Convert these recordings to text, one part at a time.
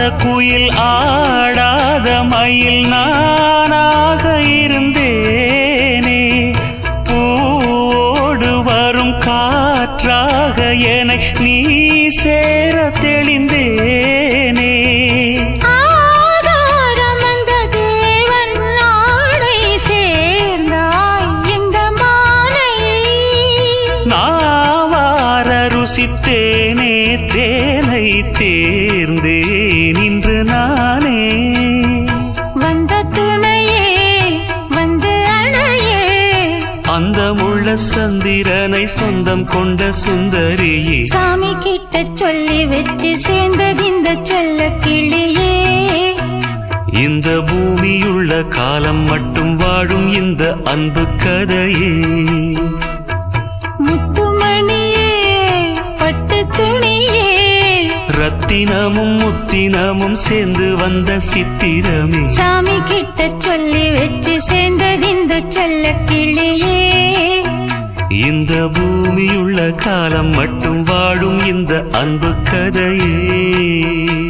கூவாத குயில் ஆடாத மயில் நானாக இருந்தேனே. பூவோடு வரும் காற்றாக என நீ சேர ருசித்தேனே தேனை தேர்ந்தேன் இன்று நானே. வந்த துணையே வந்து அணையே. அந்த முள்ள சந்திரனை சொந்தம் கொண்ட சுந்தரியே. சாமி கிட்ட சொல்லி வச்சு சேர்ந்தது இந்த செல்ல கிளியே. இந்த பூமியுள்ள காலம் மட்டும் வாழும் இந்த அன்பு கதையே. முத்தினமும் சேர்ந்து வந்த சித்திரமே. சாமி கிட்ட சொல்லி வச்சு சேர்ந்தது இந்த செல்ல கிளியே. இந்த பூமியுள்ள காலம் மட்டும் வாழும் இந்த அன்பு கதையே.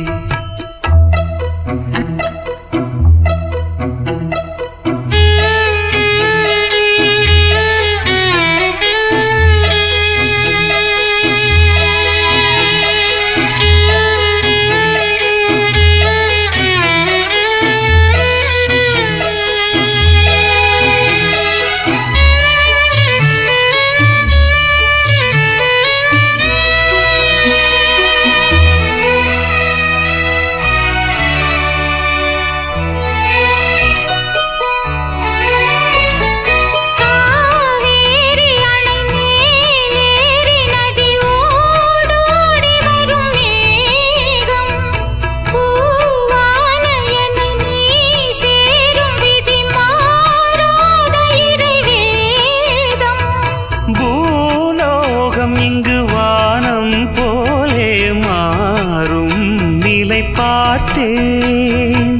பார்த்தேன்.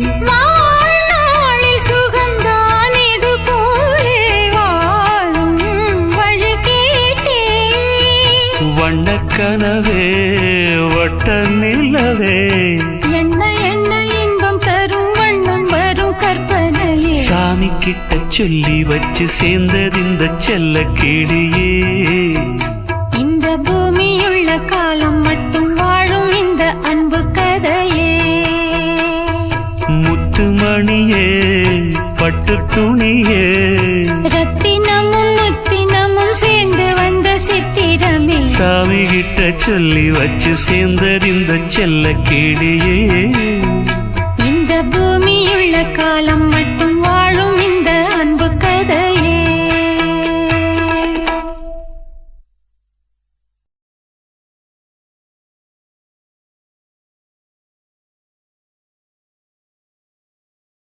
வண்ணக்கனவே வட்ட நிலவே. என்ன என்ன இன்பம் தரும் வண்ணம் வரும் கற்பனையே. சாமி கிட்ட சொல்லி வச்சு சேர்ந்ததிந்த செல்ல கிளியே இந்த பூமியுள்ள காலம் மட்டும் துணியே ரத்தினமும் முத்தினமும் சேர்ந்து வந்த சித்திரமே. சாமி கிட்ட சொல்லி வச்சு சேர்ந்ததிந்த செல்ல கிளியே இந்த பூமியுள்ள காலம்